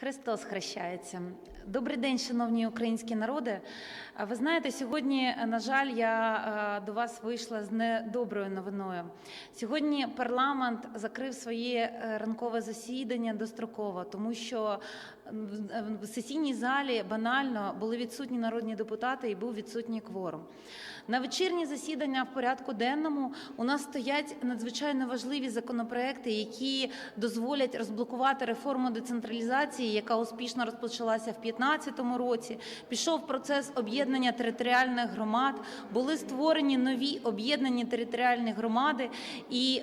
Христос хрещається. Добрий день, шановні українські народи. Ви знаєте, сьогодні, на жаль, я е, до вас вийшла з недоброю новиною. Сьогодні парламент закрив своє е, ранкове засідання достроково, тому що в- в сесійній залі банально були відсутні народні депутати і був відсутній кворум. На вечірні засідання в порядку денному у нас стоять надзвичайно важливі законопроекти, які дозволять розблокувати реформу децентралізації, яка успішно розпочалася в 2015 році. Пішов процес об'єднання територіальних громад, були створені нові об'єднані територіальні громади і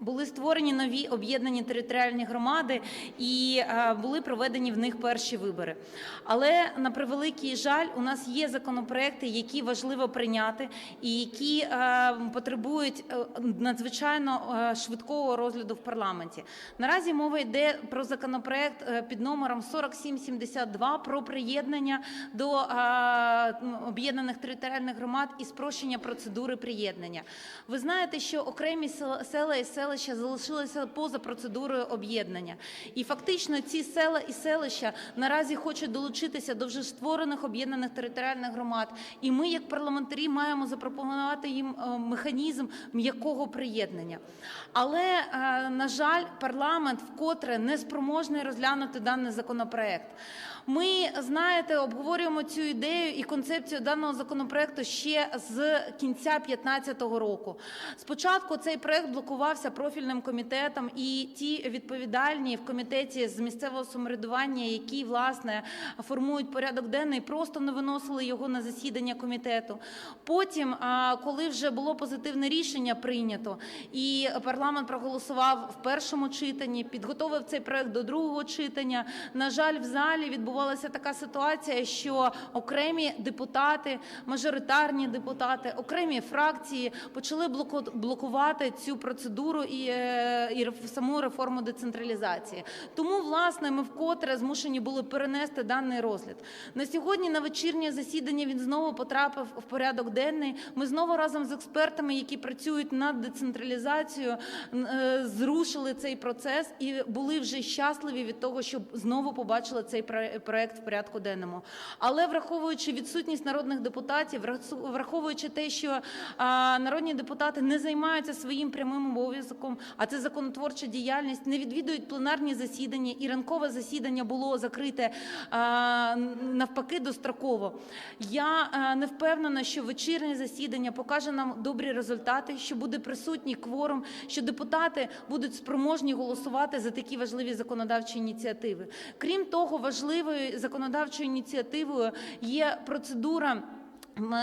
були створені нові об'єднані територіальні громади і е, були проведені в них перші вибори. Але на превеликий жаль, у нас є законопроекти, які важливо прийняти, і які е, потребують е, надзвичайно швидкого розгляду в парламенті. Наразі мова йде про законопроект під номером 4772 про приєднання до об'єднаних територіальних громад і спрощення процедури приєднання. Ви знаєте, що окремі села- села і селища залишилися поза процедурою об'єднання, і фактично ці села і селища наразі хочуть долучитися до вже створених об'єднаних територіальних громад. І ми, як парламентарі, маємо запропонувати їм е, механізм м'якого приєднання. Але е, на жаль, парламент вкотре не спроможний розглянути даний законопроект. Ми знаєте, обговорюємо цю ідею і концепцію даного законопроекту ще з кінця 2015 року. Спочатку цей проект блокувався профільним комітетом, і ті відповідальні в комітеті з місцевого самоврядування, які власне формують порядок денний, просто не виносили його на засідання комітету. Потім, коли вже було позитивне рішення прийнято, і парламент проголосував в першому читанні, підготовив цей проект до другого читання. На жаль, в залі відбувалася така ситуація, що окремі депутати, мажоритарні депутати, окремі фракції почали блоку- блокувати цю процедуру і, е, і саму реформу децентралізації. Тому, власне, ми вкотре змушені були перенести даний розгляд. На сьогодні на вечірнє засідання він знову потрапив в порядок денний. Ми знову разом з експертами, які працюють над децентралізацією, е, зрушили цей процес і були вже щасливі від того, щоб знову побачили цей проект в порядку денному. Але враховуючи відсутність народних депутатів, враховуючи те, що народні депутати не займаються своїм прямим обов'язком, а це законотворча діяльність, не відвідують пленарні засідання, і ранкове засідання було закрите навпаки достроково. Я не впевнена, що вечірнє засідання покаже нам добрі результати, що буде присутній кворум, що депутати будуть спроможні голосувати за такі важливі законодавчі ініціативи. Крім того, важливою законодавчою ініціативою є процедура.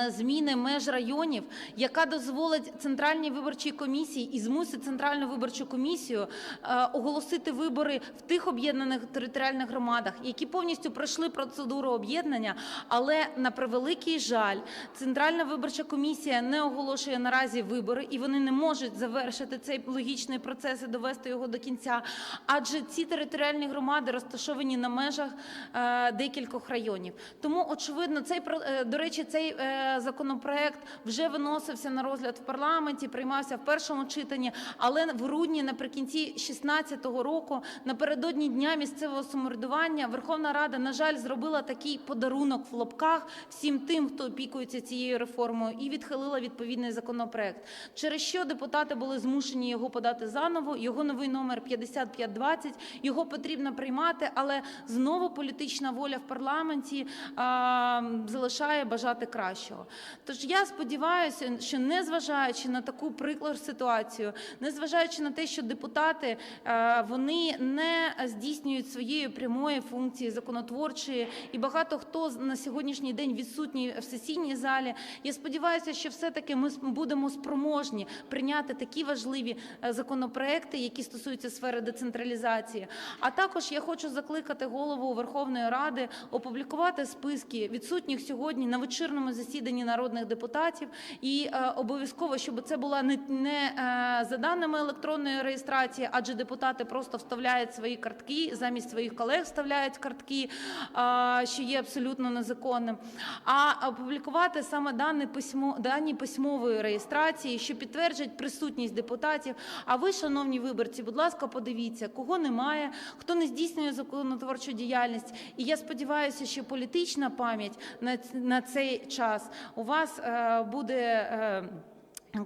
Зміни меж районів, яка дозволить центральній виборчій комісії і змусить центральну виборчу комісію е, оголосити вибори в тих об'єднаних територіальних громадах, які повністю пройшли процедуру об'єднання. Але на превеликий жаль, центральна виборча комісія не оголошує наразі вибори, і вони не можуть завершити цей логічний процес і довести його до кінця. Адже ці територіальні громади розташовані на межах е, декількох районів. Тому очевидно, цей е, до речі, цей законопроект вже виносився на розгляд в парламенті, приймався в першому читанні. Але в грудні, наприкінці 2016 року, напередодні дня місцевого самоврядування, Верховна Рада, на жаль, зробила такий подарунок в лапках всім тим, хто опікується цією реформою, і відхилила відповідний законопроект. Через що депутати були змушені його подати заново. Його новий номер 5520, Його потрібно приймати, але знову політична воля в парламенті а, залишає бажати кращого. Тож я сподіваюся, що незважаючи на таку прикладу ситуацію, незважаючи на те, що депутати е, вони не здійснюють своєї прямої функції законотворчої, і багато хто на сьогоднішній день відсутній в сесійній залі. Я сподіваюся, що все-таки ми будемо спроможні прийняти такі важливі е, законопроекти, які стосуються сфери децентралізації. А також я хочу закликати голову Верховної Ради опублікувати списки відсутніх сьогодні на вечірньому засіданні засіданні народних депутатів. І е, обов'язково, щоб це була не, не е, за даними електронної реєстрації, адже депутати просто вставляють свої картки, замість своїх колег вставляють картки, е, що є абсолютно незаконним. А опублікувати саме дані письмо, дані письмової реєстрації, що підтверджують присутність депутатів. А ви, шановні виборці, будь ласка, подивіться, кого немає, хто не здійснює законотворчу діяльність. І я сподіваюся, що політична пам'ять на, на цей час у вас е, буде.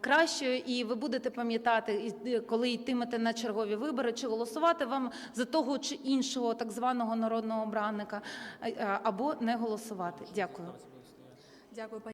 Краще, і ви будете пам'ятати, коли йтимете на чергові вибори, чи голосувати вам за того чи іншого так званого народного обранника, е, е, або не голосувати. Дякую. Дякую, пані.